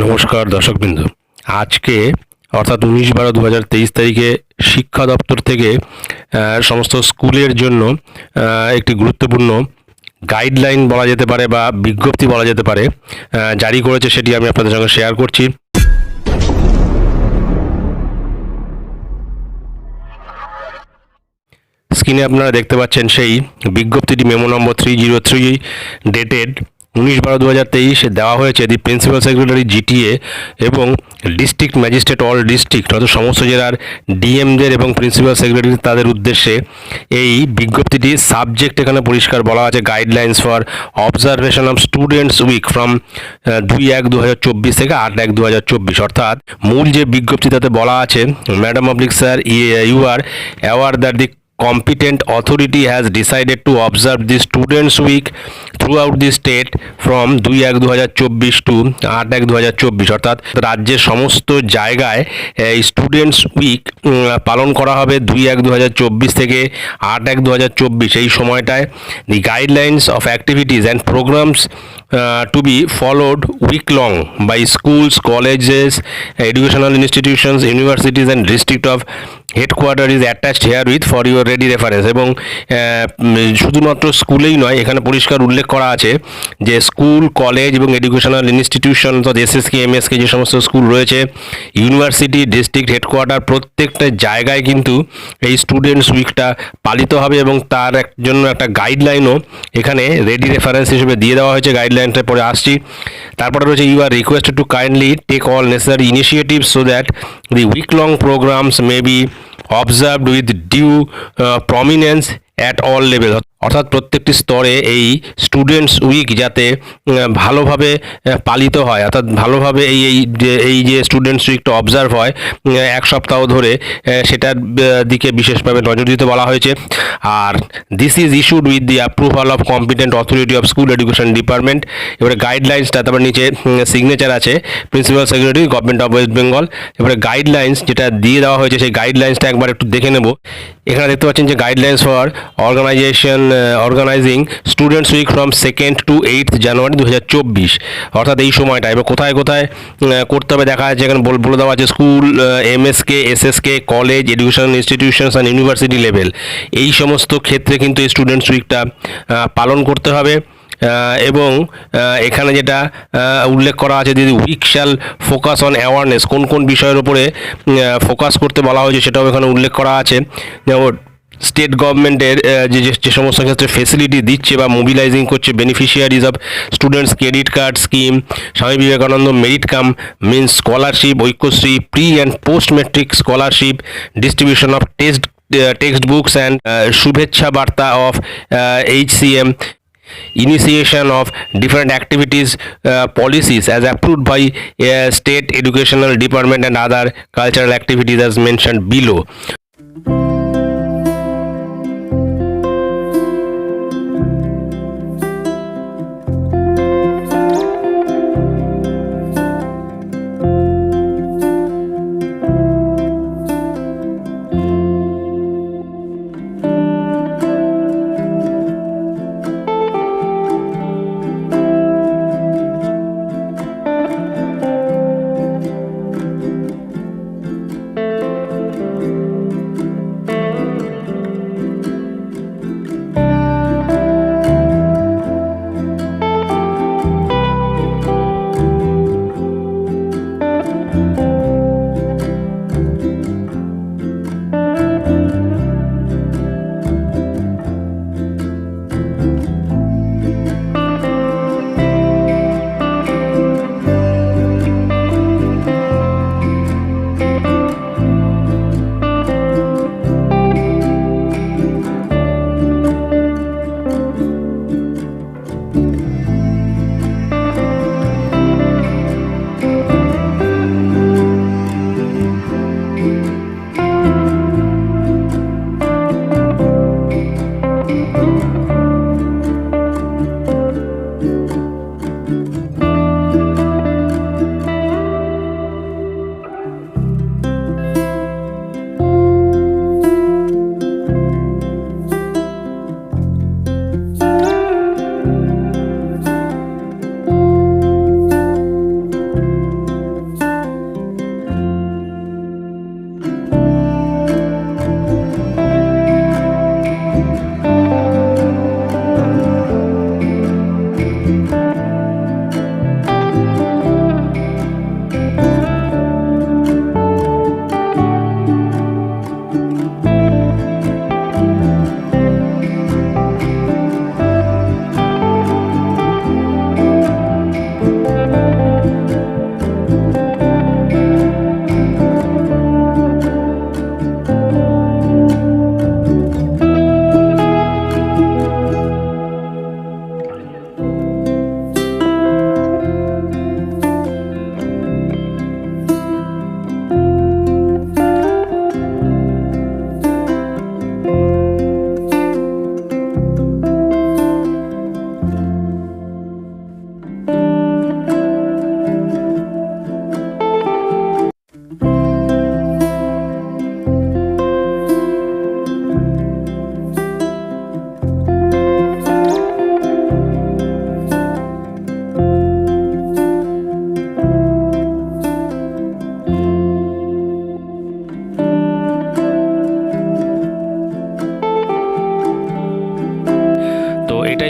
নমস্কার দর্শকবৃন্দ। আজকে, অর্থাৎ উনিশ বারো দু হাজার তেইশ তারিখে শিক্ষা দপ্তর থেকে সমস্ত স্কুলের জন্য একটি গুরুত্বপূর্ণ গাইডলাইন বলা যেতে পারে বা বিজ্ঞপ্তি বলা যেতে পারে জারি করেছে সেটি আমি আপনাদের সঙ্গে শেয়ার করছি। স্ক্রিনে আপনারা দেখতে পাচ্ছেন সেই বিজ্ঞপ্তিটি memo number three zero three, dated উনিশ বারো দু হাজার তেইশে দেওয়া হয়েছে দি প্রিন্সিপাল সেক্রেটারি জিটিএ এবং ডিস্ট্রিক্ট ম্যাজিস্ট্রেট অল ডিস্ট্রিক্ট, অর্থাৎ সমস্ত জেলার ডিএমদের এবং প্রিন্সিপাল সেক্রেটারি তাদের উদ্দেশ্যে এই বিজ্ঞপ্তিটি সাবজেক্ট এখানে পরিষ্কার বলা আছে। Guidelines for observation of students week from দুই এক দু হাজার চব্বিশ থেকে আট এক দু হাজার চব্বিশ। অর্থাৎ মূল যে বিজ্ঞপ্তি তাতে বলা আছে, madam oblique sir you are aware that the competent authority has decided to observe the students week throughout the state from দুই এক দু হাজার চব্বিশ টু আট এক দু হাজার চব্বিশ। অর্থাৎ রাজ্যের সমস্ত জায়গায়, এই স্টুডেন্টস উইক পালন করা হবে দুই এক দু হাজার চব্বিশ থেকে আট এক দু হাজার চব্বিশ। এই সময়টায় the guidelines of activities and programmes to be followed week long by schools colleges educational institutions universities and district of headquarter is attached herewith for your ready reference এবং শুধুমাত্র স্কুলেই নয়, এখানে পরিষ্কার উল্লেখ করা আছে যে স্কুল কলেজ এবং এডুকেশনাল ইনস্টিটিউশন অর্থাৎ এসএসকে এমএসকে যে সমস্ত স্কুল রয়েছে ইউনিভার্সিটি ডিস্ট্রিক্ট হেডকোয়ার্টার প্রত্যেকটা জায়গায় কিন্তু এই স্টুডেন্টস উইকটা পালিত হবে এবং তার জন্য একটা গাইডলাইনও এখানে রেডি রেফারেন্স হিসেবে দিয়ে দেওয়া হয়েছে। গাইডলাইনটা পরে আসছি। তারপরে রয়েছে you are requested to kindly take all necessary initiative so that the week long programmes may be observed with due prominence at all level অর্থাৎ প্রত্যেকটি স্তরে এই স্টুডেন্টস উইক যাতে ভালোভাবে পালিত হয়, অর্থাৎ ভালোভাবে এই এই যে এই যে স্টুডেন্টস উইকটা অবজার্ভ হয় এক সপ্তাহ ধরে সেটার দিকে বিশেষভাবে নজর দিতে বলা হয়েছে। আর this is issued with the approval of competent authority of school education department এবারে গাইডলাইন্সটা তারপর নিচে সিগনেচার আছে principal secretary government of West Bengal এবারে গাইডলাইন্স যেটা দিয়ে দেওয়া হয়েছে, সেই গাইডলাইন্সটা একবার একটু দেখে নেব। এখানে দেখতে পাচ্ছেন যে guidelines for organisation organising students week from second to eight January দু হাজার চব্বিশ। অর্থাৎ এই সময়টা, এবার কোথায় কোথায় করতে হবে দেখা যাচ্ছে এখানে বল- দেওয়া আছে school MSK SSK college education institutions and university level এই সমস্ত ক্ষেত্রে কিন্তু এই স্টুডেন্টস উইকটা পালন করতে হবে। এবং এখানে যেটা উল্লেখ করা আছে দিদি week shall focus on awareness কোন কোন বিষয়ের উপরে ফোকাস করতে বলা হয়েছে সেটাও এখানে উল্লেখ করা আছে। যেমন স্টেট গভর্নমেন্টের যে যে- সমস্ত ক্ষেত্রে ফেসিলিটি দিচ্ছে বা মোবিলাইজিং করছে beneficiaries of students credit card scheme Swami Vivekananda merit cum means scholarship Aikyashree pre and post matric scholarship distribution of test text books and শুভেচ্ছা বার্তা of H C M different activities uh, policies as approved by uh, state educational department and other cultural activities as mentioned below.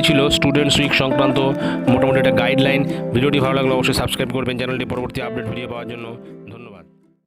এটাই ছিল students week সংক্রান্ত মোটামুটি একটা guideline ভিডিওটি ভালো লাগলে অবশ্যই সাবস্ক্রাইব করবেন। চ্যানেলটি পরবর্তী আপডেট ভিডিও পাওয়ার জন্য।